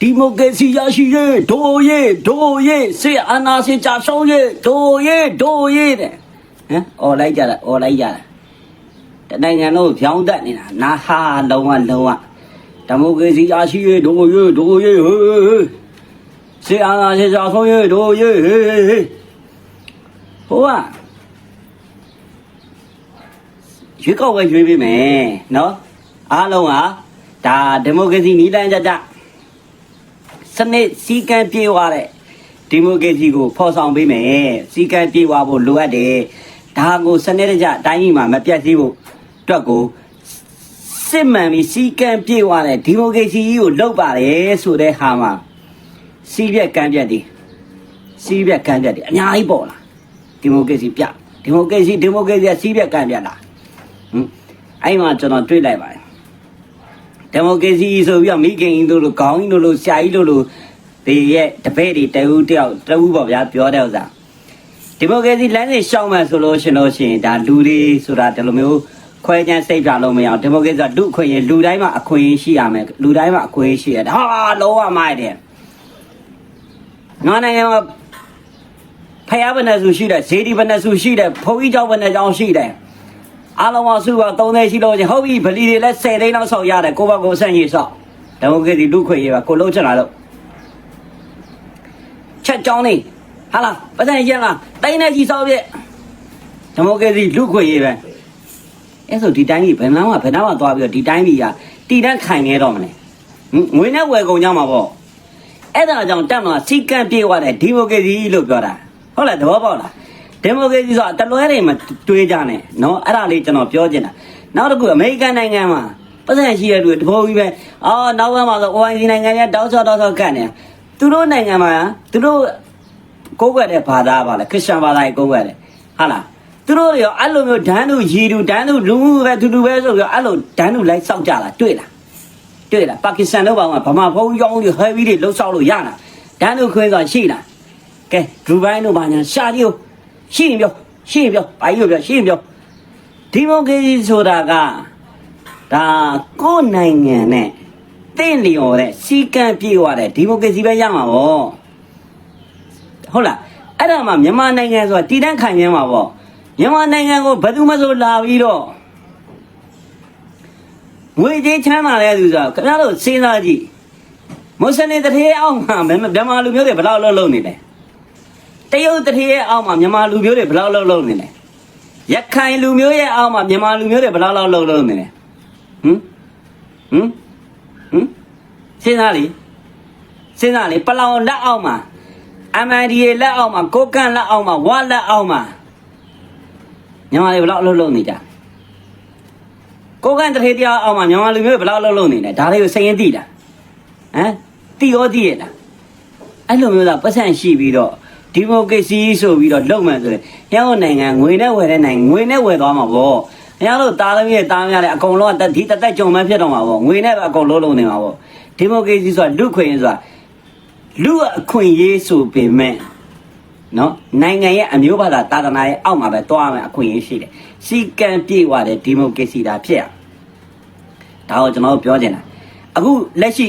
ဒီမိုကရေစီရရှိရေးဒိုးရေးဒိုးရေးစေအာနာစေချဆုံးရေးဒိုးရေးဒိုးရေးတဲ့ဟမ်អော်လိုက်ကြတာអော်လိုက်ကြတာတနိုင်ငံလုံးဖြောင်းတက်နေတာနာဟာလုံးဝလုံးဝဒီမိုကရေစီရရှိရေးဒိုးရေးဒိုးရေးဟေးဟေးဟေးစေအာနာစေချဆုံးရေးဒိုးရေးဟေးဟေးဟေးဟိုကရွေးကောက်ပွဲရွေးပေးမယ်နော်အားလုံးဟာဒါဒီမိုကရေစီနီးလန်းကြကြ စနစ်စီကံပြေဝတဲ့ဒီမိုကရေစီကိုဖော်ဆောင်ပေးမယ်စီကံပြေဝဖို့လိုအပ်တယ်ဒါကိုစနစ်တကျအတိုင်းကြီးမှာမပြတ်သေးဖို့အတွက်ကိုစစ်မှန်ပြီးစီကံပြေဝတဲ့ဒီမိုကရေစီကြီးကိုလုပ်ပါတယ်ဆိုတဲ့ဟာမှာစီးပြက်ကမ်းပြက်ဒီစီးပြက်ကမ်းပြက်ဒီအများကြီးပေါ်လာဒီမိုကရေစီပြဒီမိုကရေစီဒီမိုကရေစီကစီးပြက်ကမ်းပြက်လာဟင်အဲ့မှာကျွန်တော်တွေ့လိုက်ပါတယ် ဒီမိုကရေစီဆိုပြီးတော့မိခင်ကြီးတို့လိုခေါင်းကြီးတို့လိုဆရာကြီးတို့လိုဒီရဲ့တပည့်တွေတအူးတယောက်တအူးပေါ့ဗျာပြောတဲ့ဥစ္စာဒီမိုကရေစီလမ်းစဉ်ရှောက်မှဆိုလို့ရှင်လို့ရှိရင်ဒါလူတွေဆိုတာဒီလိုမျိုးခွဲခြမ်းစိတ်ပြလို့မရအောင်ဒီမိုကရေစီကလူအခွင့်အရေးလူတိုင်းမှာအခွင့်အရေးရှိရမယ်လူတိုင်းမှာအခွင့်အရေးရှိရတယ်ဟာလုံးဝမိုက်တယ်ငါနိုင်ငံမှာဖယားဘယ်နဲ့စုရှိတယ်ဇေဒီဘယ်နဲ့စုရှိတယ်ဘုန်းကြီးကျောင်းဘယ်နဲ့ကျောင်းရှိတယ် အားလုံးအစုက3သိန်းရှိလို့ချင်းဟုတ်ပြီဗလီတွေလည်း10သိန်းလောက်ဆောက်ရတယ်ကိုဘကိုဆန့်ရည်ဆောက်ဒီမိုကရေစီလူခွေရေးပါကိုလုံးချင်လာလို့ချက်ကြောင်းနေဟာလားပတ်စံရလားတိုင်းနေကြီးဆောက်ပြဒီမိုကရေစီလူခွေရေးပဲအဲ့ဆိုဒီတိုင်းကြီးဘယ်နှမ်းမှဘယ်နှမ်းမှသွားပြီးတော့ဒီတိုင်းကြီးကတည်တန်းခိုင်နေတော့မလဲဟင်ငွေနဲ့ဝယ်ကုန်ကြမှာပေါ့အဲ့ဒါကြောင့်တက်မှာစီကံပြေသွားတဲ့ဒီမိုကရေစီလို့ပြောတာဟုတ်လားသဘောပေါက်လား ဒီမိုကရေစီဆိုတာတလွဲတွေမှာတွေးကြတယ်နော်အဲ့ဒါလေးကျွန်တော်ပြောချင်တာနောက်တစ်ခုအမေရိကန်နိုင်ငံမှာပတ်စံရှိတဲ့လူတွေတဘောကြီးပဲအော်နောက်ဘက်မှာဆို OIC နိုင်ငံကတောက်ချောတောက်ချောကတ်နေသူတို့နိုင်ငံမှာသူတို့ကိုးကွယ်တဲ့ဘာသာပါလဲခရစ်ယာန်ဘာသာကိုးကွယ်တယ်ဟာလားသူတို့ရောအဲ့လိုမျိုးဒန်းသူရီသူဒန်းသူလူမှုပဲသူလူပဲဆိုပြီးအဲ့လိုဒန်းသူလိုက်စောက်ကြလားတွေ့လားတွေ့လားပါကစ္စတန်တို့ဘာမှဗမာဖုန်းကြောင်းတွေဟဲဗီတွေလှုပ်ဆောက်လို့ရလားဒန်းသူခွင်းဆိုတာရှိလားကဲဒူဘိုင်းတို့ဘာညာရှာကြည့်ဦး ရှင်းပြောရှင်းပြောဘာကြီးပြောရှင်းပြောဒီမိုကရေစီဆိုတာကဒါကိုယ်နိုင်ငံနဲ့တင့်လျော်တဲ့စီကံပြေဝတဲ့ဒီမိုကရေစီပဲရမှာပေါ့ဟုတ်လားအဲ့ဒါမှမြန်မာနိုင်ငံဆိုတာတည်တံ့ခိုင်မြဲမှာပေါ့မြန်မာနိုင်ငံကိုဘယ်သူမှဆိုလာပြီးတော့ငွေကြေးချမ်းသာတဲ့သူဆိုတာခင်ဗျားတို့စဉ်းစားကြည့်မွတ်စလင်တစ်ထေးအောင်မှာမြန်မာလူမျိုးတွေဘယ်လောက်လုံးလုံးနေလဲ တရုတ်တတိယအောက်မှာမြန်မာလူမျိုးတွေဘယ်လောက်လောက်လုံနေလဲရခိုင်လူမျိုးရဲ့အောက်မှာမြန်မာလူမျိုးတွေဘယ်လောက်လောက်လုံလုံနေလဲဟမ်ဟမ်ဟမ်စဉ်းစားလေစဉ်းစားလေပလောင်လက်အောက်မှာ MNDA လက်အောက်မှာကိုကန့်လက်အောက်မှာဝါလက်အောက်မှာမြန်မာတွေဘယ်လောက်လုံလုံနေကြကိုကန့်တတိယအောက်မှာမြန်မာလူမျိုးတွေဘယ်လောက်လုံလုံနေလဲဒါတွေကိုစိတ်ရင်သိတာဟမ်သိရောသိရလားအဲ့လိုမျိုးသာပတ်စံရှိပြီးတော့ ဒီမိုကရေစီဆိုပြီးတော့လုံမှန်ဆိုရင်ရန်ကုန်နိုင်ငံငွေနဲ့ဝယ်တဲ့နိုင်ငံငွေနဲ့ဝယ်သွားမှာပေါ့။ရန်တို့တားသမီးရဲ့တားမရတဲ့အကုန်လုံးကတက်ဒီတက်တက်ကြုံမှဖြစ်တော့မှာပေါ့။ငွေနဲ့ပဲအကုန်လုံးလုံးနေမှာပေါ့။ဒီမိုကရေစီဆိုတာလူခွင့်ရေးဆိုတာလူအခွင့်ရေးဆိုပေမဲ့နော်နိုင်ငံရဲ့အမျိုးဘာသာတာသနာရဲ့အောက်မှာပဲတွားမယ်အခွင့်အရေးရှိတယ်။စီကံပြေဝတဲ့ဒီမိုကရေစီတာဖြစ်ရ။ဒါကိုကျွန်တော်တို့ပြောချင်တာ။အခုလက်ရှိ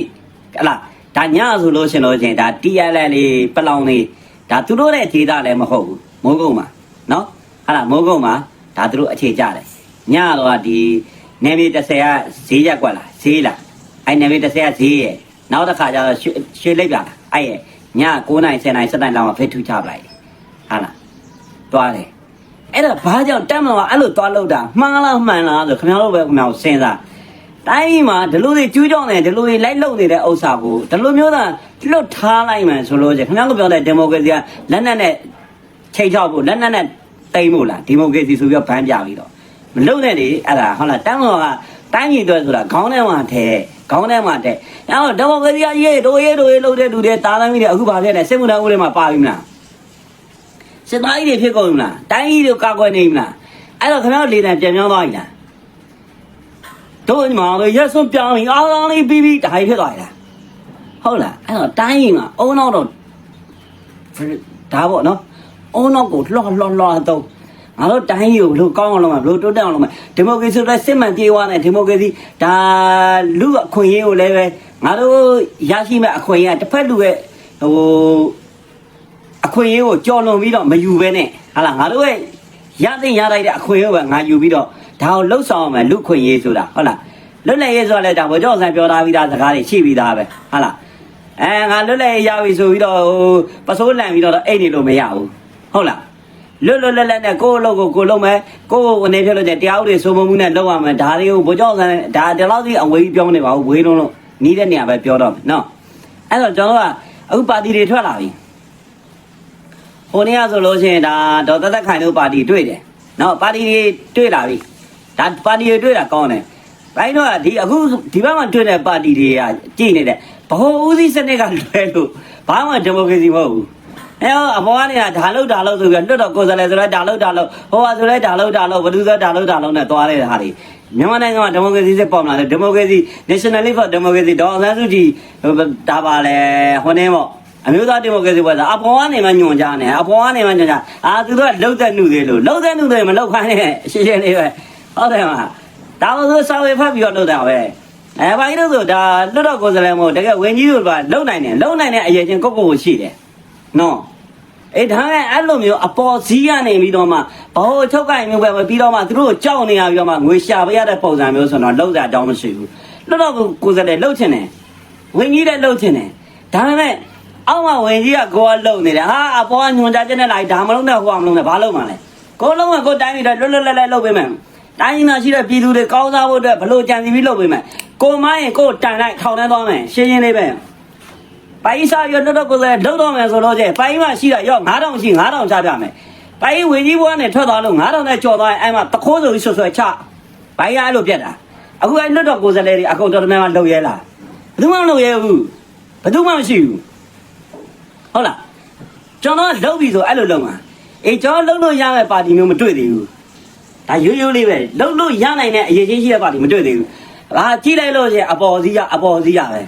ဟလာဒါညဆိုလို့ရှင်လို့ရှင်ဒါ TLL လေးပလောင်လေး ဒါသူတို့ရဲ့ဒေတာလည်းမဟုတ်ဘူးမိုးကုတ်မှာနော်ဟာလားမိုးကုတ်မှာဒါသူတို့အခြေကြတယ်ညတော့ဒီနေမီ30ကဈေးရက်ကွက်လားဈေးလားအဲ့နေမီ30ကဈေးရဲ့နောက်တစ်ခါကျတော့ရွှေရွှေလိုက်ပြတာအဲ့ရဲ့ည9နိုင်10နိုင်7နိုင်လောက်မှာဖိတ်ထူချပလိုက်တယ်ဟာလားတွားတယ်အဲ့ဒါဘာကြောင့်တက်မလို့အဲ့လိုတွားလို့တာမှန်လားမှန်လားဆိုခင်ဗျားတို့ပဲခင်ဗျားတို့စဉ်းစားတိုင်းမှာဒီလိုတွေကျူးကြောင်းနေဒီလိုတွေလိုက်လုံနေတဲ့ဥစ္စာကိုဒီလိုမျိုးသာ လွတ်ထားလိုက်မှဆိုလို့ချင်းခင်ဗျားတို့ပြောတဲ့ဒီမိုကရေစီကလက်နက်နဲ့ချိန်ချောက်ဖို့လက်နက်နဲ့တိမ့်ဖို့လားဒီမိုကရေစီဆိုပြီးတော့ဗန်းပြပြီးတော့မလုံနဲ့လေအဲ့ဒါဟုတ်လားတန်းတော်ကတိုင်းပြည်အတွက်ဆိုတာခေါင်းထဲမှာထဲခေါင်းထဲမှာထဲအဲ့တော့ဒီမိုကရေစီကရေးတို့ရေးတို့ရေးလုပ်တဲ့လူတွေတားသမီးတွေအခုဗာဖြစ်နေစစ်မှုထမ်းဦးတွေမှာပါပြီမလားစစ်သားကြီးတွေဖြစ်ကုန်ပြီမလားတိုင်းကြီးတွေကာကွယ်နေပြီမလားအဲ့တော့ခင်ဗျားတို့လေတံပြန်ပြောင်းသွားပြီလားတို့ညီမတို့ရက်စွန်းပြောင်းရင်အားလုံးလေးပြီးပြီးဒါကြီးဖြစ်သွားရတာ ဟုတ်လားအဲ့တော့တိုင်းရင်ကအုံနောက်တော့ဒါပေါ့နော်အုံနောက်ကိုလှော့လှော့လှော့တော့ငါတို့တိုင်းကြီးကိုဘလို့ကောင်းအောင်လုပ်မှာဘလို့တိုးတက်အောင်လုပ်မှာဒီမိုကရေစီဆိုတဲ့စစ်မှန်ပြေးသွားတဲ့ဒီမိုကရေစီဒါလူအခွင့်အရေးကိုလည်းပဲငါတို့ရရှိမဲ့အခွင့်အရေးကတစ်ဖက်လူရဲ့ဟိုအခွင့်အရေးကိုကြော်လွန်ပြီးတော့မယူဘဲနဲ့ဟာလားငါတို့ရဲ့ရသိရလိုက်တဲ့အခွင့်အရေးကိုပဲငါယူပြီးတော့ဒါကိုလှုပ်ဆောင်အောင်မယ်လူခွင့်ရေးဆိုတာဟုတ်လားလွတ်လပ်ရေးဆိုတာလည်းဒါဘောကြောင့်ဆန်ပြောထားပြီးသားစကားတွေရှိပြီးသားပဲဟုတ်လား အဲငါလွတ်လပ်ရေးရပြီဆိုပြီးတော့ဟိုပစိုးလန့်ပြီးတော့အိတ်နေလို့မရဘူးဟုတ်လားလွတ်လွတ်လပ်လပ်နဲ့ကိုယ့်အလုပ်ကိုကိုယ်လုပ်မယ်ကိုယ့်ကိုအနေဖြတ်လို့တဲ့တရားဥပဒေစိုးမိုးမှုနဲ့လုပ်ရမယ်ဒါတွေကိုဘိုးကျောင်းဆန်းဒါဒီလောက်ကြီးအဝေးကြီးပြောမနေပါဘူးဝေးလုံးလုံးနီးတဲ့နေရာပဲပြောတော့မယ်နော်အဲ့တော့ကျွန်တော်ကအခုပါတီတွေထွက်လာပြီဟိုနေ့ကဆိုလို့ရှိရင်ဒါဒေါ်သက်သက်ခိုင်တို့ပါတီတွေ့တယ်နော်ပါတီတွေတွေ့လာပြီဒါပါတီတွေတွေ့တာကောင်းတယ် ဘိုင်းတော့ကဒီအခုဒီဘက်မှာတွေ့တဲ့ပါတီတွေကကြည်နေတယ်ဘ ਹੁ ဦးစီးစနစ်ကလွဲလို့ဘာမှဒီမိုကရေစီမဟုတ်ဘူးအဲအပေါ်ကနေဒါလုတ်ဒါလုတ်ဆိုပြီးလွတ်တော့ကိုယ်စားလှယ်ဆိုလဲဒါလုတ်ဒါလုတ်ဟိုဟာဆိုလဲဒါလုတ်ဒါလုတ်ဘယ်သူဆိုဒါလုတ်ဒါလုတ်နဲ့သွားတဲ့ဟာတွေမြန်မာနိုင်ငံမှာဒီမိုကရေစီစစ်ပေါ်လာတယ်ဒီမိုကရေစီ nationally for democracy ဒေါ်အောင်ဆန်းစုကြည်ဒါပါလေဟိုနေပေါ့အမျိုးသားဒီမိုကရေစီပေါ်တာအပေါ်ကနေမှညွန်ကြနေအပေါ်ကနေမှညွန်ကြအာသူတို့ကလုတ်တဲ့နှုသေးလို့လုတ်တဲ့နှုသေးမလုတ်ခိုင်းနဲ့ရှင်းရှင်းလေးပဲဟုတ်တယ်မ ဒါလို့ဆိုစာဝေဖတ်ပြီးတော့လုတ်တာပဲအဲဘာလို့ဆိုဒါလွတ်တော့ကိုယ်စားလှယ်မို့တကယ်ဝင်ကြီးတို့ကလုံနိုင်တယ်လုံနိုင်တဲ့အရေးချင်းကိုယ့်ကိုယ်ကိုရှိတယ်နော်အေးဒါနဲ့အဲ့လိုမျိုးအပေါ်စီးရနေပြီးတော့မှဘောချုပ်ကိုင်မျိုးပဲပြီးတော့မှသူတို့ကြောက်နေရပြီးတော့မှငွေရှာပေးရတဲ့ပုံစံမျိုးဆိုတော့လောက်ကြအကြောင်းမရှိဘူးလွတ်တော့ကိုယ်စလဲလှုပ်ချင်တယ်ဝင်ကြီးလည်းလှုပ်ချင်တယ်ဒါပေမဲ့အောက်မှာဝင်ကြီးကကိုကလှုပ်နေတယ်ဟာအပေါ်ကညွန်ကြချက်နဲ့လိုက်ဒါမလုံးနဲ့ဟိုကမလုံးနဲ့ဘာလုပ်မှလဲကိုလုံးကကိုတိုင်းပြီးတော့လွတ်လွတ်လပ်လပ်လှုပ်ပေးမယ် တိုင်းရင်းသားရှိတဲ့ပြည်သူတွေကောင်းစားဖို့အတွက်ဘလို့ကြံစီပြီးလှုပ်ပေးမယ်ကိုမရင်ကိုတိုင်လိုက်ထောင်ထဲသွားမယ်ရှင်းရှင်းလေးပဲပိုင်စားရတော့တော့ကိုယ်လုံးတော့မယ်ဆိုတော့ကျပိုင်မှရှိတာရော9000ရှိ9000ချပြမယ်ပိုင်ဝင်ကြီးဘွားနဲ့ထွက်သွားလို့9000နဲ့ကြော်သွားရင်အဲ့မှာတခိုးဆိုပြီးဆွဆွဲချပိုင်ရအဲ့လိုပြက်တာအခုအဲ့လွတ်တော့ကိုယ်စလဲတွေအကုန်တော်တော်များများလုံရဲလားဘယ်သူမှမလုံရဲဘူးဘယ်သူမှမရှိဘူးဟုတ်လားကျွန်တော်လုံပြီဆိုအဲ့လိုလုံမှာအေးကျွန်တော်လုံလို့ရမယ့်ပါတီမျိုးမတွေ့သေးဘူး ဒါရိုးရိုးလေးပဲလုံလို့ရနိုင်တဲ့အရေးချင်းရှိတဲ့ပါတီမတွေ့သေးဘူးဟာကြည့်လိုက်လို့ရှိရင်အပေါ်စီးရအပေါ်စီးရပဲ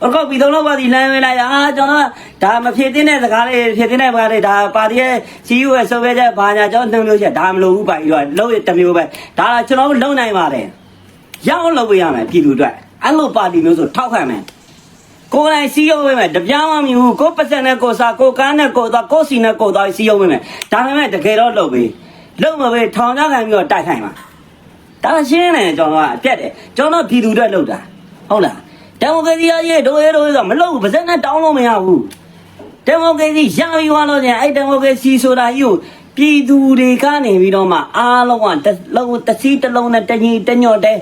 ဟုတ်ကောပြီးတော့တော့ပါဒီလမ်းဝင်လာရအာကျွန်တော်ဒါမဖြစ်တဲ့စကားလေးဖြစ်တဲ့စကားလေးဒါပါတီရဲ့ CEO ရဲ့ဆိုပဲချက်ဘာညာကျွန်တော်နှုံလို့ချက်ဒါမလို့ဘူးပါပြီးတော့လုံးရတစ်မျိုးပဲဒါကျွန်တော်လုံးနိုင်ပါတယ်ရအောင်လုပ်ပေးရမယ်ပြည်သူအတွက်အဲ့လိုပါတီမျိုးဆိုထောက်ခံမယ်ကိုယ်တိုင် CEO ပဲမယ်တပြားမှမမြဘူးကိုယ်ပတ်စံနဲ့ကိုယ်စားကိုယ်ကန်းနဲ့ကိုယ်သွားကိုယ်စီနဲ့ကိုယ်သွား CEO ပဲမယ်ဒါပေမဲ့တကယ်တော့လုပ်ပေး လုပ်မပေးထောင်ချခံပြီးတော့တိုက်ခိုင်းပါဒါရှင်းတယ်ကျွန်တော်ကအပြက်တယ်ကျွန်တော်ပြည်သူအတွက်လုပ်တာဟုတ်လားဒီမိုကရေစီအရေးတို့ရဲတို့ရဲဆိုမလုပ်ဘူးပါစက်နဲ့တောင်းလို့မရဘူးဒီမိုကရေစီရပြီးသွားလို့ကျရင်အဲ့ဒီမိုကရေစီဆိုတာကြီးကိုပြည်သူတွေကနေပြီးတော့မှအားလုံးကတစ်လုံးတစ်စီးတစ်လုံးနဲ့တညီတညွတ်တဲ့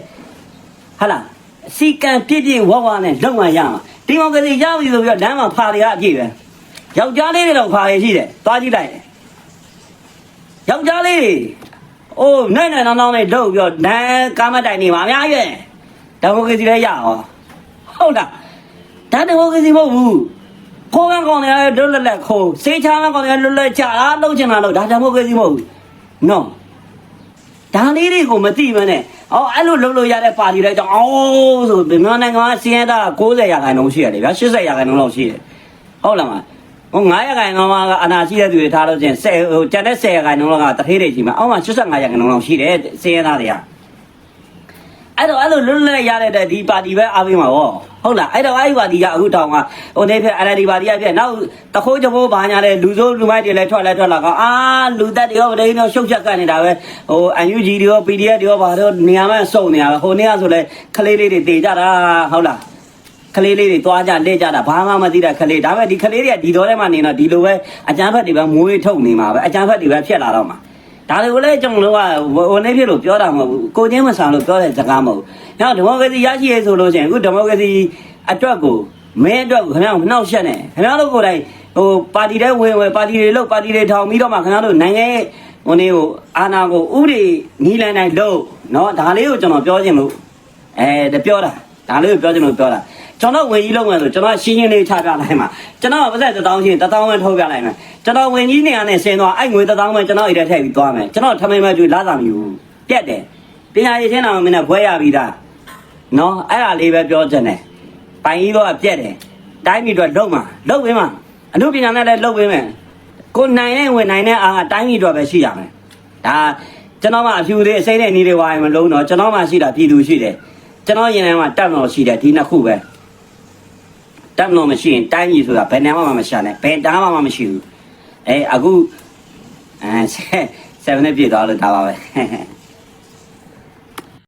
ဟာလားစီကံပြည့်ပြည့်ဝဝနဲ့လုံးဝရမှာဒီမိုကရေစီရပြီဆိုပြီးတော့လမ်းမှာဖာတွေကအပြည့်ပဲယောက်ျားလေးတွေတော့ဖာရရှိတယ်သွားကြည့်လိုက် ယောက်ျားလေးတွေအိုးနိုင်နိုင်နောင်းနောင်းလေးလှုပ်ပြီးတော့နန်းကားမတိုင်နေမှာအများကြီးပဲဒီမိုကရေစီလည်းရအောင်ဟုတ်လားဒါတမိုကရေစီမဟုတ်ဘူးခိုးကန်းကောင်တွေလွတ်လပ်လပ်ခိုးစေးချားကန်းကောင်တွေလွတ်လပ်ချအားလုံးချင်တာလို့ဒါတမိုကရေစီမဟုတ်ဘူးနော်ဒါလေးတွေကိုမသိမနဲ့အော်အဲ့လိုလုပ်လို့ရတဲ့ပါတီတွေကြောင့်အော်ဆိုမြန်မာနိုင်ငံကစီးရဲတာ90ရာခိုင်နှုန်းရှိရတယ်ဗျာ80ရာခိုင်နှုန်းလောက်ရှိတယ်ဟုတ်လားမ ဟို9ရာခိုင်နှုန်းကအနာရှိတဲ့သူတွေထားလို့ချင်း10ဟိုကျန်တဲ့10ရာခိုင်နှုန်းလောက်ကတထေးတွေရှိမှာအောက်မှာ85ရာခိုင်နှုန်းလောက်ရှိတယ်စီးရဲသားတွေကအဲ့တော့အဲ့လိုလွတ်လပ်ရတဲ့ဒီပါတီပဲအားပေးမှာဗောဟုတ်လားအဲ့တော့အဲ့ဒီပါတီကအခုတောင်ကဟိုနေဖြစ် NLD ပါတီကဖြစ်နောက်တခိုးချဘိုးဘာညာလဲလူစိုးလူမိုက်တွေလည်းထွက်လဲထွက်လာကောင်အာလူသက်တွေရောဗဒိန်းရောရှုပ်ချက်ကန်နေတာပဲဟို UNG တွေရော PDF တွေရောဘာတော့နေရာမဲ့စုံနေတာပဲဟိုနေ့ကဆိုလဲခလေးလေးတွေတေကြတာဟုတ်လား ခလေးလေးတွေသွားကြလက်ကြတာဘာမှမသိတဲ့ခလေးဒါပေမဲ့ဒီခလေးတွေကဒီတော့ထဲမှာနေတော့ဒီလိုပဲအကြမ်းဖက်တွေပဲမွေးထုတ်နေမှာပဲအကြမ်းဖက်တွေပဲဖြစ်လာတော့မှာဒါတွေကိုလည်းကျွန်တော်တို့ကဝန်နေဖြစ်လို့ပြောတာမဟုတ်ဘူးကိုချင်းမဆန်လို့ပြောတဲ့စကားမဟုတ်ဘူး။နောက်ဒီမိုကရေစီရရှိရေးဆိုလို့ရှိရင်အခုဒီမိုကရေစီအတွက်ကိုမဲအတွက်ကိုခင်ဗျားတို့နှောက်ရှက်နေခင်ဗျားတို့ကိုယ်တိုင်ဟိုပါတီတွေဝင်ဝင်ပါတီတွေလို့ပါတီတွေထောင်ပြီးတော့မှခင်ဗျားတို့နိုင်ငံရဲ့ဟိုနေကိုအာဏာကိုဥပဒေနီးလန်းတိုင်းလို့နော်ဒါလေးကိုကျွန်တော်ပြောခြင်းလို့အဲတပြောတာဒါလေးကိုပြောခြင်းလို့ပြောတာ ကျွန်တော်ဝင်ကြီးလုံးမယ်ဆိုကျွန်တော်ရှင်းရှင်းလေးချပြလိုက်မှာကျွန်တော်ပါသက်တစ်တောင်းချင်းတစ်တောင်းပဲထုတ်ပြလိုက်မယ်ကျွန်တော်ဝင်ကြီးနေရာနဲ့ဆင်းသွားအဲ့ငွေတစ်တောင်းပဲကျွန်တော်အိမ်ထဲထည့်ပြီးသွားမယ်ကျွန်တော်ထမင်းမကျွေးလာစာမယူဘူးပြက်တယ်ပညာရေးချင်းတော်မင်းနဲ့ဘွဲရပြီးသားနော်အဲ့ဒါလေးပဲပြောချင်တယ်ပိုင်ကြီးတော့ပြက်တယ်တိုင်းပြည်တော့လုံမှာလုံပေးမှာအမှုပညာနဲ့လည်းလုံပေးမယ်ကိုနိုင်နဲ့ဝင်နိုင်တဲ့အားကတိုင်းပြည်တော့ပဲရှိရမယ်ဒါကျွန်တော်မှအဖြူလေးအစိမ့်နဲ့နေတွေဝိုင်းမလုံးတော့ကျွန်တော်မှရှိတာပြည်သူရှိတယ်ကျွန်တော်ရင်ထဲမှာတက်တော်ရှိတယ်ဒီနှစ်ခုပဲ တပ်မတော်မရှိရင်တိုင်းကြီးဆိုတာဘယ်နေရာမှမရှာနဲ့ဘယ်တားမှမရှိဘူးအဲအခုအဲ7နှစ်ပြည့်သွားလို့ဒါပါပဲ